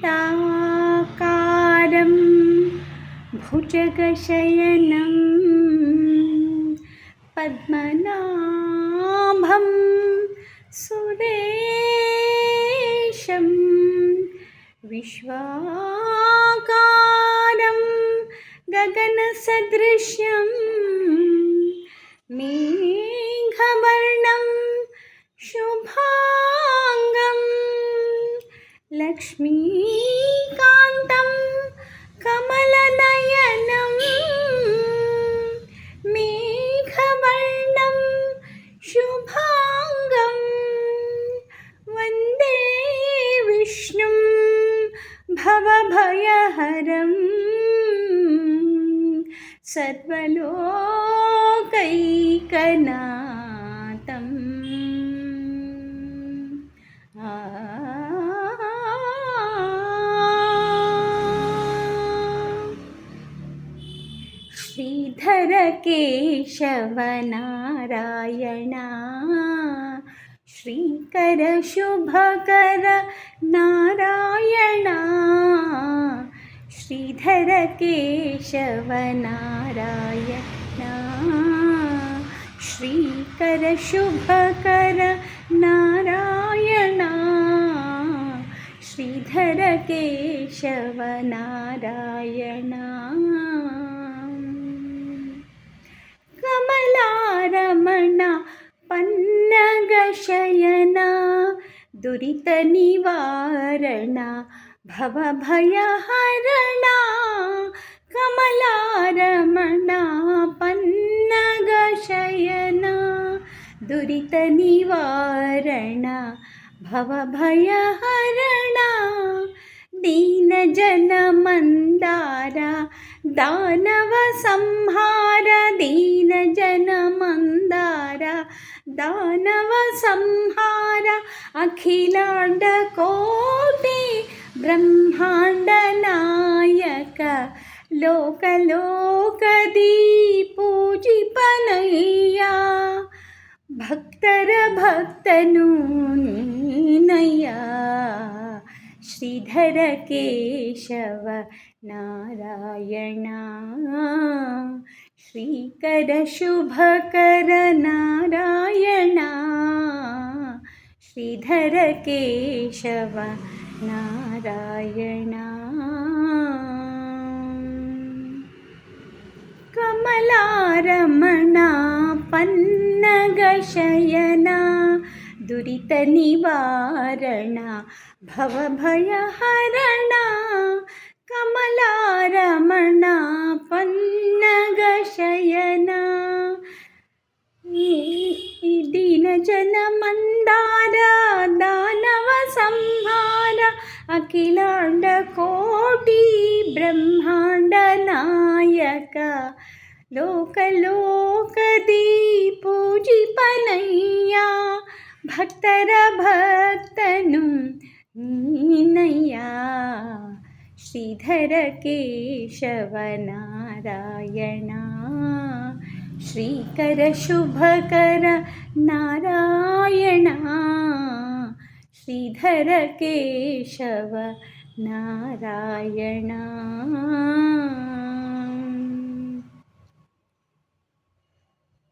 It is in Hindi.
शान्ताकारं भुजगशयनं पद्मनाभं सुरेशं विश्वाकारं गगनसदृश्यं मेघवर्णं లక్ష్మీకాంతం కమలనయనం మేఘవర్ణం శుభాంగం వందే విష్ణుం భవభయహరం సర్వలోకైకనా श्रीधर केशव नारायणा। श्रीकर शुभकर नारायणा। श्रीधर केशव नारायणा। श्रीकर शुभकर नारायणा। श्रीधर केशव नारायणा। दुरितनिवारण भवभयहरणा कमलारमण पन्नगशयन दुरितनिवारण भवभयहरणा दीनजनमन्दार दानवसंहार दीनजनमन्दार दानवसंहार ಅಖಿಲಾಂಡ ಕೋಟಿ ಬ್ರಹ್ಮಾಂಡ ನಾಯಕ ಲೋಕ ಲೋಕದಿ ಪೂಜಿಪನಯ್ಯ ಭಕ್ತರ ಭಕ್ತನು ನೀನಯ್ಯ ಶ್ರೀಧರ ಕೇಶವ ನಾರಾಯಣ ಶ್ರೀಕರ ಶುಭಕರ ನಾರಾಯಣ श्रीधर केशव नारायण। कमलारमणा पन्नगशयना दुरितनिवारणा भवभयहरणा कमला जन मंदार दानव संहार भुजनमण्डार दानवसंहार अखिलाण्डकोटि ब्रह्माण्डनायक लोकलोकदीपूजिपनय्या भक्तर भक्तनु नीनय्या श्रीधर केशवनारायणा श्रीकर शुभकर नारायण श्रीधरकेशव नारायणा।